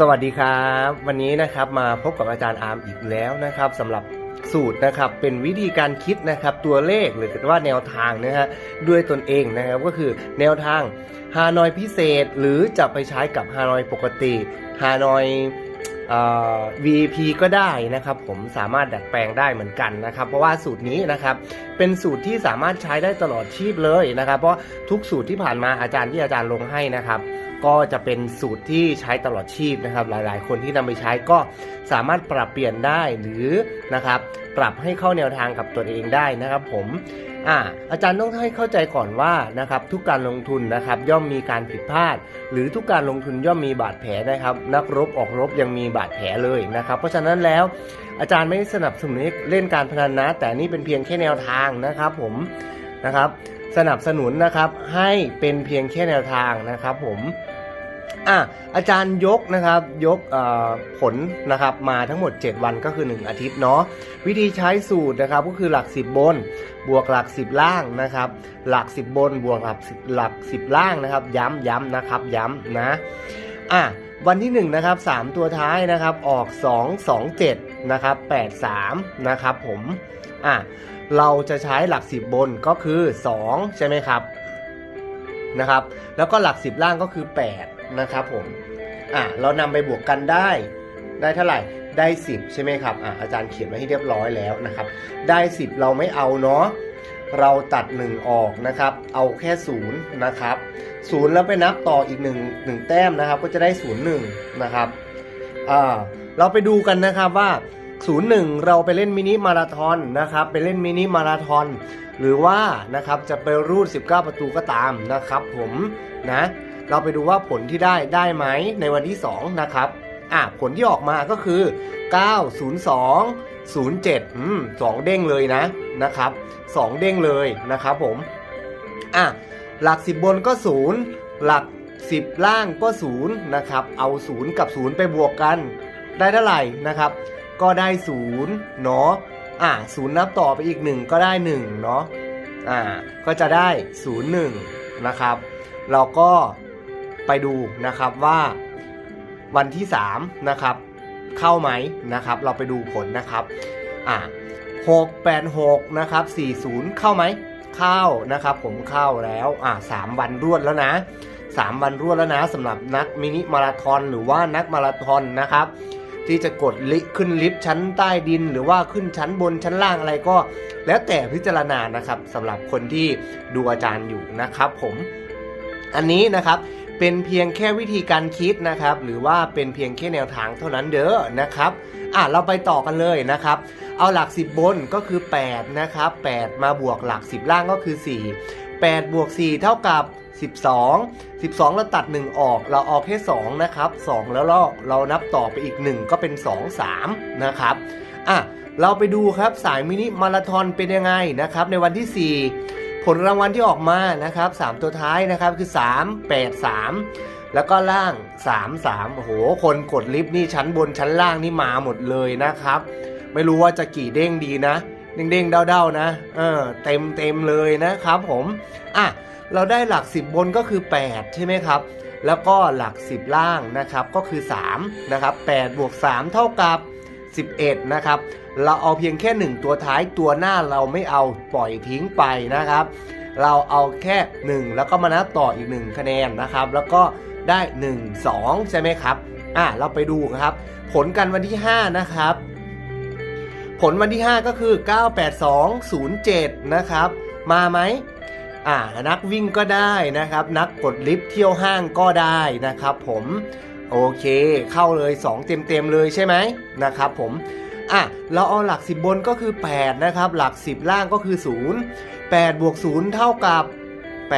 สวัสดีครับ วันนี้นะครับมาพบกับอาจารย์อาร์มอีกแล้วนะครับสำหรับสูตรนะครับเป็นวิธีการคิดนะครับตัวเลขหรือว่าแนวทางนะฮะด้วยตนเองนะครับก็คือแนวทางฮานอยพิเศษหรือจะไปใช้กับฮานอยปกติฮานอย VP ก็ได้นะครับผมสามารถดัดแปลงได้เหมือนกันนะครับเพราะว่าสูตรนี้นะครับเป็นสูตรที่สามารถใช้ได้ตลอดชีพเลยนะครับ เพราะทุกสูตรที่ผ่านมาอาจารย์ที่อาจารย์ลงให้นะครับ ก็จะเป็นสูตรที่ใช้ตลอดชีพนะครับ หลายๆ คนที่นำไปใช้ก็สามารถปรับเปลี่ยนได้หรือนะครับ ปรับให้เข้าแนวทางกับตัวเองได้นะครับ ผมอ่าอาจารย์ต้องให้เข้าใจก่อนว่านะครับทุกการลงทุนนะครับย่อมมีการผิดพลาด หรือทุกการลงทุนย่อมมีบาดแผลนะครับ นักรบออกรบยังมีบาดแผลเลยนะครับ เพราะฉะนั้นแล้วอาจารย์ไม่สนับสนุนเล่นการพนันนะ แต่นี่เป็นเพียงแค่แนวทางนะครับ ผมนะครับ สนับสนุนนะครับให้เป็นเพียงแค่แนวทางนะครับ ผม อะอาจารย์ยกนะครับยกผลนะครับมาทั้งหมด 7 วันก็คือ 1 อาทิตย์เนาะวิธีใช้สูตรนะครับก็คือหลัก 10 บน บวกหลัก 10 ล่างนะครับหลัก 10 บนบวกหลักหลัก 10 ล่างนะครับ ย้ำย้ำนะครับย้ำนะอะวันที่1นะครับ3 ตัวท้ายนะครับออก 2 2 7นะครับ8 3นะครับผมอะเราจะใช้หลัก 10 บนก็คือ 2 ใช่ไหมครับ นะครับ แล้วก็หลัก 10 ล่างก็คือ 8 นะครับผมอะเรานำไปบวกกันได้ ได้เท่าไหร่ได้ 10 ใช่ไหมครับอะอาจารย์เขียนไว้ให้เรียบร้อยแล้วนะครับ ได้ 10 เราไม่เอาเนาะเราตัด 1 ออกนะครับ เอาแค่0นะครับ0แล้วไปนับต่ออีก 1 1 แต้มนะครับ ก็จะได้ 0 1 นะครับอ่าเราไปดูกันนะครับว่า 01 เราไปเล่นมินิมาราทอนนะครับไปเล่นมินิมาราทอนหรือว่านะครับจะไปรูด 19 ประตูก็ตามนะครับ ผมนะเราไปดูว่าผลที่ได้ได้ไหมในวันที่ 2 นะครับอะผลที่ออกมาก็คือ 902 07อืมสองเด้งเลยนะนะครับสองเด้งเลยนะครับผมอะหลัก 10 บนก็ 0 หลัก 10 ล่างก็ 0 นะครับ เอา 0 กับ 0 ไปบวกกัน ได้เท่าไหร่นะครับ ก็ได้0เนาะอะ0นับต่อไปอีก1ก็ได้1เนาะอ่าก็จะได้0 1นะครับ เราก็ไปดูนะครับว่าวันที่3นะครับเข้าไหมนะครับ เราไปดูผลนะครับอ่า6 8 6นะครับ40เข้าไหมเข้านะครับ ผมเข้าแล้วอ่า3วันรวดแล้วนะ3วันรวดแล้วนะสำหรับนักมินิมาราธอนหรือว่านักมาราธอนนะครับ ที่จะกดลิขึ้นลิฟต์ชั้นใต้ดิน หรือว่าขึ้นชั้นบนชั้นล่างอะไรก็ แล้วแต่พิจารณานะครับสำหรับคนที่ดูอาจารย์อยู่นะครับ ผม อันนี้นะครับเป็นเพียงแค่วิธีการคิดนะครับ หรือว่าเป็นเพียงแค่แนวทางเท่านั้นเด้อนะครับอะเราไปต่อกันเลยนะครับเอาหลัก 10 บนก็คือ8นะครับ8มาบวกหลัก 10 ล่างก็คือ 4 8บวก4เท่ากับ 12 12 เราตัด 1 ออก เราออกแค่2นะครับ 2 แล้วเราเรานับต่อไปอีก 1 ก็เป็น 2 3 นะครับ อะ เราไปดูครับสายมินิมาราธอนเป็นยังไงนะครับ ในวันที่ 4 ผลรางวัลที่ออกมานะครับ 3 ตัวท้ายนะครับคือ 3 8 3 แล้วก็ล่าง 3 3โอ้โห คนกดลิฟต์นี่ชั้นบนชั้นล่างนี่มาหมดเลยนะครับ ไม่รู้ว่าจะกี่เด้งดีนะ เด้งๆเด้าๆนะเออเต็มเต็มเลยนะครับผมอะเราได้หลัก 10 บนก็คือ 8 ใช่ไหมครับ แล้วก็หลัก 10 ล่างนะครับก็คือ 3 นะครับ8บวก 3 เท่ากับ 11 นะครับ เราเอาเพียงแค่ 1 ตัวท้ายตัวหน้าเราไม่เอาปล่อยทิ้งไปนะครับ เราเอาแค่ 1 แล้วก็มานับต่ออีก 1 คะแนนนะครับ แล้วก็ได้ 1 2 ใช่ไหมครับอะเราไปดูครับ ผลกันวันที่ 5 นะครับ ผลวันที่ 5 ก็คือ 98207 นะครับ มาไหมอ่านักวิ่งก็ได้นะครับ นักกดลิฟต์เที่ยวห้างก็ได้นะครับผมโอเค เข้าเลย2เต็มเต็มๆเลยใช่ไหมนะครับผมอะเราเอาหลัก 10 บนก็คือ 8 นะครับ หลัก 10 ล่างก็คือ 0 8บวก0เท่ากับ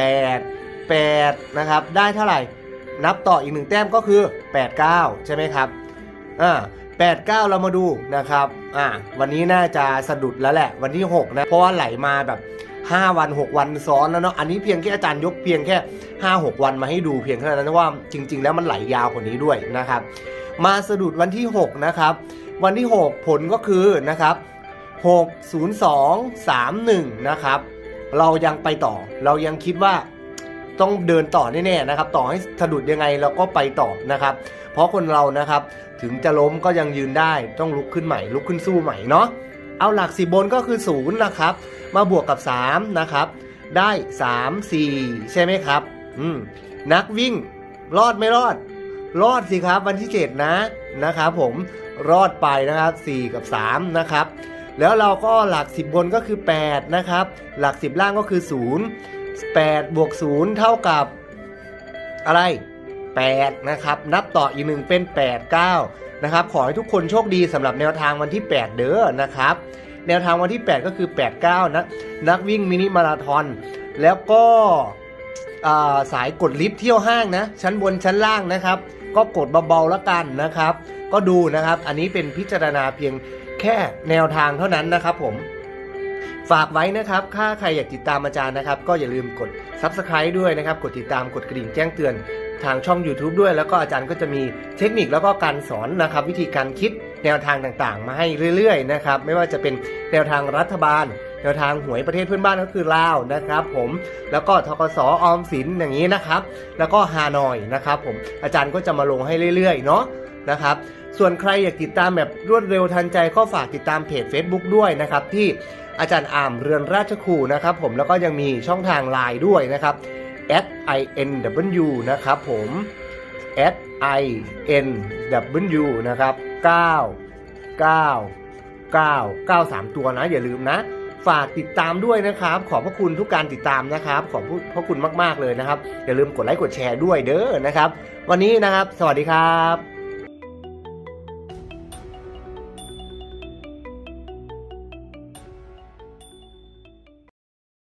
8 8 นะครับ ได้เท่าไหร่ นับต่ออีก 1 แต้มก็คือ 8 9 ใช่ไหมครับอ่า 8 9 เรามาดูนะครับอ่าวันนี้น่าจะสะดุดแล้วแหละ วันที่ 6 นะ เพราะว่าไหลมาแบบ 5 วัน 6 วันซ้อนแล้วเนาะอันนี้เพียงแค่อาจารย์ยกเพียงแค่ 5 6 วันมาให้ดูเพียงเท่นั้นนะว่าจริง ๆ แล้วมันไหลยาวกว่านี้ด้วยนะครับมาสะดุดวันที่ 6 นะครับ วันที่ 6 ผลก็คือนะครับ 6 0 2 3 1 นะครับ เรายังไปต่อ เรายังคิดว่า ต้องเดินต่อแน่ๆนะครับ ต่อให้สะดุดยังไงเราก็ไปต่อนะครับ เพราะคนเรานะครับถึงจะล้มก็ยังยืนได้ต้องลุกขึ้นใหม่ลุกขึ้นสู้ใหม่เนาะเอาหลักสิบบนก็คือศูนย์นะครับมาบวกกับ 3 นะครับ ได้ 3 4 ใช่ไหมครับอืมนักวิ่งรอดไม่รอด รอดสิครับวันที่ 7 นะนะครับผมรอดไปนะครับ 4 กับ 3 นะครับ แล้วเราก็หลัก 10 บนก็คือ 8 นะครับ หลัก 10 ล่างก็คือ 0 8บวก0เท่ากับอะไร 8 นะครับ นับต่ออีกหนึ่งเป็น 8 9 นะครับ ขอให้ทุกคนโชคดีสำหรับแนวทางวันที่ 8 เด้อนะครับ แนวทางวันที่ 8 ก็คือ 8 9 นะนักวิ่งมินิมาราทอนแล้วก็าสายกดลิฟต์เที่ยวห้างนะ ชั้นบนชั้นล่างนะครับ ก็กดเบาๆแล้วกันนะครับ ก็ดูนะครับ อันนี้เป็นพิจารณาเพียงแค่แนวทางเท่านั้นนะครับผม ฝากไว้นะครับ ถ้าใครอยากติดตามอาจารย์นะครับ ก็อย่าลืมกด Subscribe ด้วยนะครับ กดติดตาม กดกระดิ่งแจ้งเตือนทางช่อง YouTube ด้วย แล้วก็อาจารย์ก็จะมีเทคนิคแล้วก็การสอนนะครับ วิธีการคิดแนวทางต่างๆ มาให้เรื่อยๆนะครับ ไม่ว่าจะเป็นแนวทางรัฐบาล แนวทางหวยประเทศเพื่อนบ้านก็คือลาวนะครับ ผม แล้วก็ทกสออมสินอย่างนี้นะครับ แล้วก็ฮานอยนะครับ ผม อาจารย์ก็จะมาลงให้เรื่อยๆ เนาะนะครับ ส่วนใครอยากติดตามแบบรวดเร็วทันใจก็ฝากติดตามเพจ Facebook ด้วยนะครับที่ อาจารย์อามเรือนราชครูนะครับผมแล้วก็ยังมีช่องทางไลน์ด้วยนะครับ at i n w นะครับผม at i n w นะครับ9 9 9 9 3 ตัวนะ อย่าลืมนะ ฝากติดตามด้วยนะครับ ขอบพระคุณทุกการติดตามนะครับ ขอบพระคุณมาก ๆ เลยนะครับ อย่าลืมกดไลค์กดแชร์ด้วยเด้อนะครับ วันนี้นะครับ สวัสดีครับ